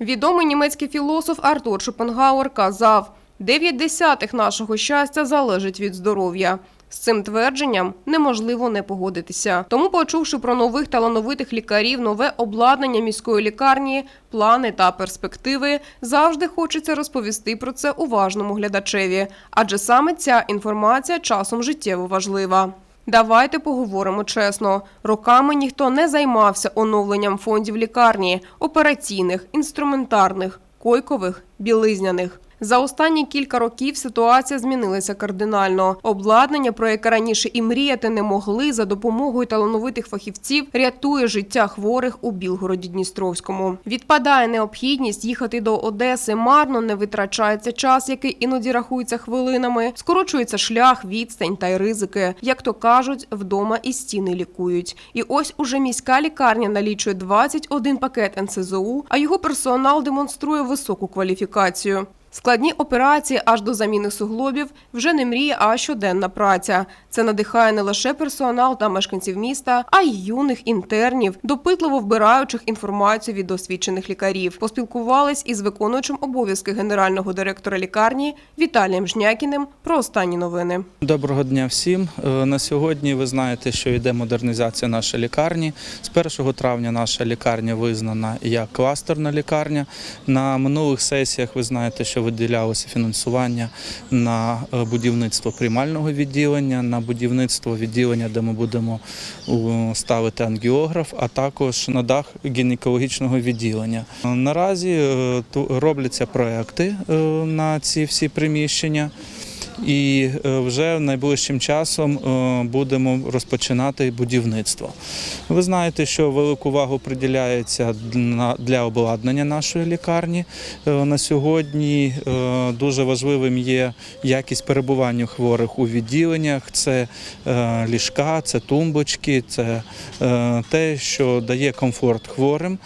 Відомий німецький філософ Артур Шопенгауер казав: «Дев'ять десятих нашого щастя залежить від здоров'я. З цим твердженням неможливо не погодитися. Тому, почувши про нових талановитих лікарів, нове обладнання міської лікарні, плани та перспективи, завжди хочеться розповісти про це уважному глядачеві, адже саме ця інформація часом життєво важлива. Давайте поговоримо чесно. Роками ніхто не займався оновленням фондів лікарні, операційних, інструментарних, койкових, білизняних. За останні кілька років ситуація змінилася кардинально. Обладнання, про яке раніше і мріяти не могли, за допомогою талановитих фахівців рятує життя хворих у Білгороді Дністровському. Відпадає необхідність їхати до Одеси. Марно не витрачається час, який іноді рахується хвилинами. Скорочується шлях, відстань та й ризики. Як то кажуть, вдома і стіни лікують. І ось уже міська лікарня налічує 21 пакет НСЗУ, а його персонал демонструє високу кваліфікацію. Складні операції аж до заміни суглобів вже не мрія, а щоденна праця. Це надихає не лише персонал та мешканців міста, а й юних інтернів, допитливо вбираючих інформацію від досвідчених лікарів. Поспілкувались із виконуючим обов'язки генерального директора лікарні Віталієм Жнякіним про останні новини. Доброго дня всім. Е, На сьогодні ви знаєте, що йде модернізація нашої лікарні. З 1 травня наша лікарня визнана як кластерна лікарня. На минулих сесіях ви знаєте, що виділялося фінансування на е, будівництво приймального відділення, на будівництво відділення, де ми будемо ставити ангіограф, а також на дах гінекологічного відділення. Наразі е, робляться проекти е, на ці всі приміщення. І е, вже найближчим часом е, будемо розпочинати будівництво. Ви знаєте, що велику увагу приділяється для обладнання нашої лікарні. Е, На сьогодні дуже важливим є якість перебування хворих у відділеннях. Це ліжка, це тумбочки, це те, що дає комфорт хворим.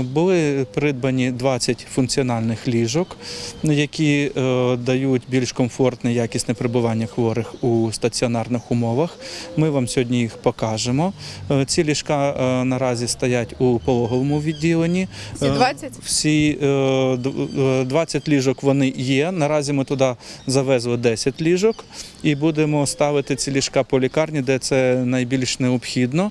Були придбані 20 функціональних ліжок, які дають більш комфортне якісне перебування хворих у стаціонарних умовах. Ми вам сьогодні їх покажемо. Е, Ці ліжка е, наразі стоять у пологовому відділенні. Всі Е, 20? Всі е, е, 20 ліжок вони є. Наразі ми туди завезли 10 ліжок і будемо ставити ці ліжка по лікарні, де це найбільш необхідно.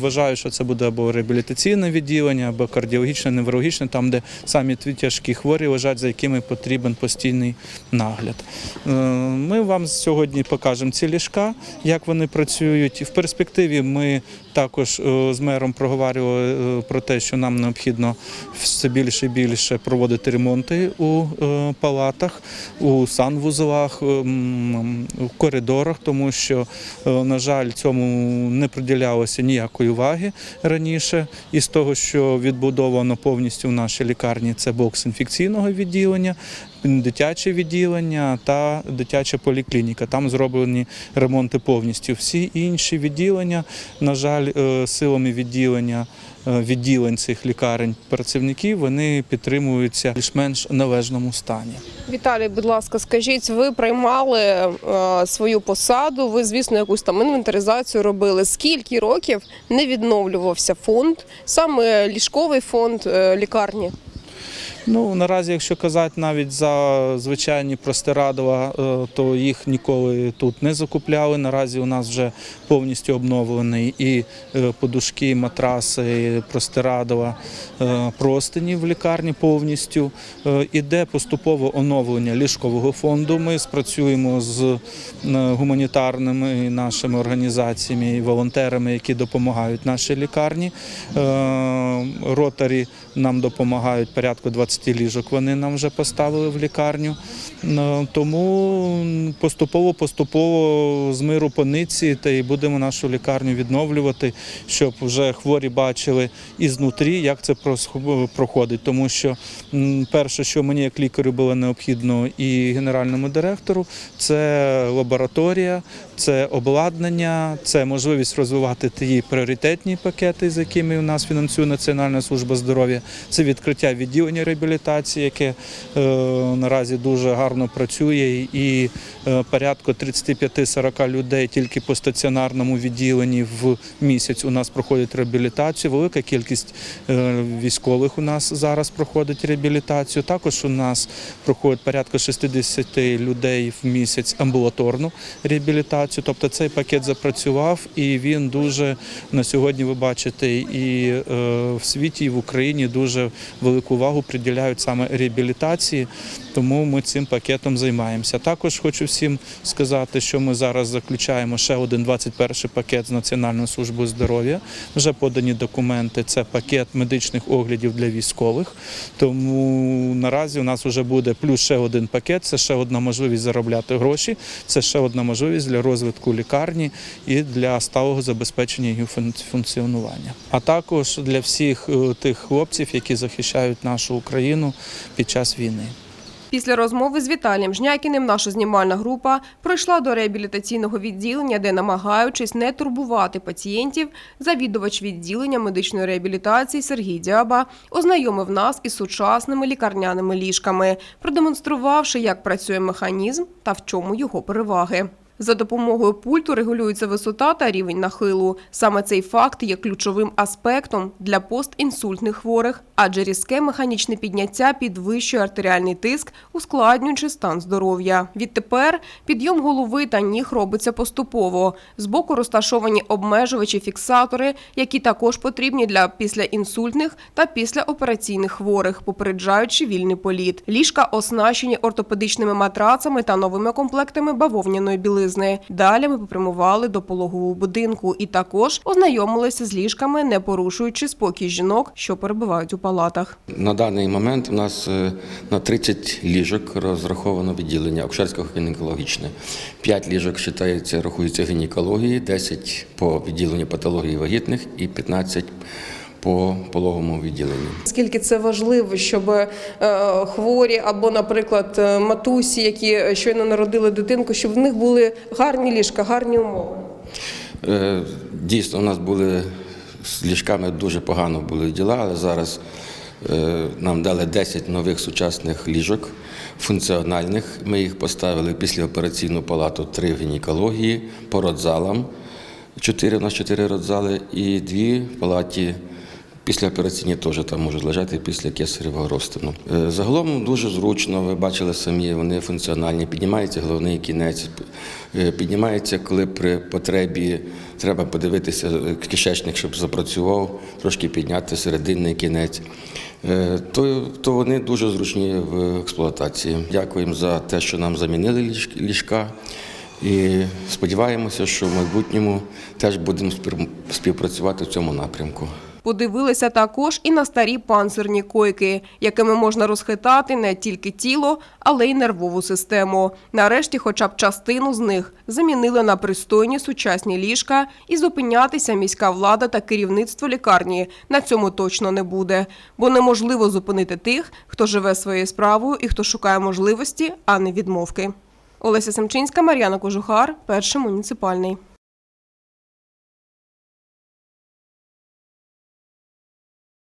Вважаю, що це буде або реабілітаційне відділення, або кардіологічне, неврологічне, там, де самі тяжкі хворі лежать, за якими потрібен постійний нагляд. Е, Ми вам сьогодні покажемо ці ліжка, як вони працюють. В перспективі ми також е, з мером проговорювали е, про те, що нам необхідно все більше і більше проводити ремонти у палатах, у санвузлах, ем, в коридорах, тому що, на жаль, цьому не приділялося ніякої уваги раніше. І з того, що відбудовано повністю в нашій лікарні, це бокс інфекційного відділення, дитяче відділення та дитяча поліклініка. Там зроблені ремонти повністю. Всі інші відділення, на жаль, е, силами відділення. е, Відділень цих лікарень працівників вони підтримуються більш-менш належному стані. Віталій, будь ласка, скажіть, ви приймали е, свою посаду? Ви, звісно, якусь там інвентаризацію робили. Скільки років не відновлювався фонд, саме ліжковий фонд лікарні? Ну наразі, якщо казати навіть за звичайні простирадла, е, то їх ніколи тут не закупляли. Наразі у нас вже повністю обновлений і е, подушки, і матраси, і простирадла, е, простині в лікарні повністю. Іде поступове оновлення ліжкового фонду. Ми спрацюємо з гуманітарними нашими організаціями і волонтерами, які допомагають нашій лікарні. Ротарі нам допомагають порядку 20 ліжок. Вони нам вже поставили в лікарню. Ну, Тому поступово, поступово з миру по ниці та й будемо нашу лікарню відновлювати, щоб вже хворі бачили ізнутрі, як це проходить. Тому що перше, що мені як лікарю було необхідно і генеральному директору, це лабораторія, це обладнання, це можливість розвивати ті пріоритетні пакети, з якими у нас фінансує Національна служба здоров'я, це відкриття відділення реабілітації реабілітації, яке е, наразі дуже гарно працює, і е, порядку 35-40 людей тільки по стаціонарному відділенні в місяць у нас проходить реабілітацію. Велика кількість е, військових у нас зараз проходить реабілітацію. Також у нас проходить порядка 60 людей в місяць амбулаторну реабілітацію. Тобто цей пакет запрацював і він дуже на сьогодні ви бачите і в світі, і в Україні дуже велику увагу приділяють саме реабілітації, тому ми цим пакетом займаємося. Також хочу всім сказати, що ми зараз заключаємо ще один 21 пакет з Національною службою здоров'я. Вже подані документи. Це пакет медичних оглядів для військових. Тому наразі у нас вже буде плюс ще один пакет. Це ще одна можливість заробляти гроші. Це ще одна можливість для розвитку лікарні і для сталого забезпечення її функціонування. А також для всіх е, тих хлопців, які захищають нашу Україну під час війни. Після розмови з Віталієм Жнякіним наша знімальна група пройшла до реабілітаційного відділення, де, намагаючись не турбувати пацієнтів, завідувач відділення медичної реабілітації Сергій Дяба ознайомив нас із сучасними лікарняними ліжками, продемонструвавши, як працює механізм та в чому його переваги. За допомогою пульту регулюється висота та рівень нахилу. Саме цей факт є ключовим аспектом для постінсультних хворих, адже різке механічне підняття підвищує артеріальний тиск, ускладнюючи стан здоров'я. Відтепер підйом голови та ніг робиться поступово. Збоку розташовані обмежувачі фіксатори, які також потрібні для післяінсультних та післяопераційних хворих, попереджаючи вільний політ. Ліжка оснащені ортопедичними матрацами та новими комплектами бавовняної білизни. Далі ми попрямували до пологового будинку і також ознайомилися з ліжками, не порушуючи спокій жінок, що перебувають у палатах. На даний момент у нас е, на 30 ліжок розраховано відділення акушерсько-гінекологічне. 5 ліжок вважається, рахується гінекології, 10 по відділенню патології вагітних і 15 по пологовому відділенню. Скільки це важливо, щоб е, хворі або, наприклад, е, матусі, які щойно народили дитинку, щоб в них були гарні ліжка, гарні умови. Е, Дійсно, у нас були з ліжками дуже погано були діла, але зараз нам дали 10 нових сучасних ліжок функціональних. Ми їх поставили в післяопераційну палату, три в гінекології, по родзалам. Чотири у нас чотири родзали і дві в палаті. Післяопераційні теж там можуть лежати після кесаревого розтину. Е, Загалом дуже зручно, ви бачили самі, вони функціональні. Піднімається головний кінець, е, піднімається, коли при потребі треба подивитися е, кишечник, щоб запрацював, трошки підняти серединний кінець. То, то вони дуже зручні в експлуатації. Дякуємо за те, що нам замінили ліжка. І сподіваємося, що в майбутньому теж будемо співпрацювати в цьому напрямку. Подивилися також і на старі панцирні койки, якими можна розхитати не тільки тіло, але й нервову систему. Нарешті, хоча б частину з них замінили на пристойні сучасні ліжка, і зупинятися міська влада та керівництво лікарні на цьому точно не буде, бо неможливо зупинити тих, хто живе своєю справою і хто шукає можливості, а не відмовки. Олеся Семчинська, Мар'яна Кожухар, перший муніципальний.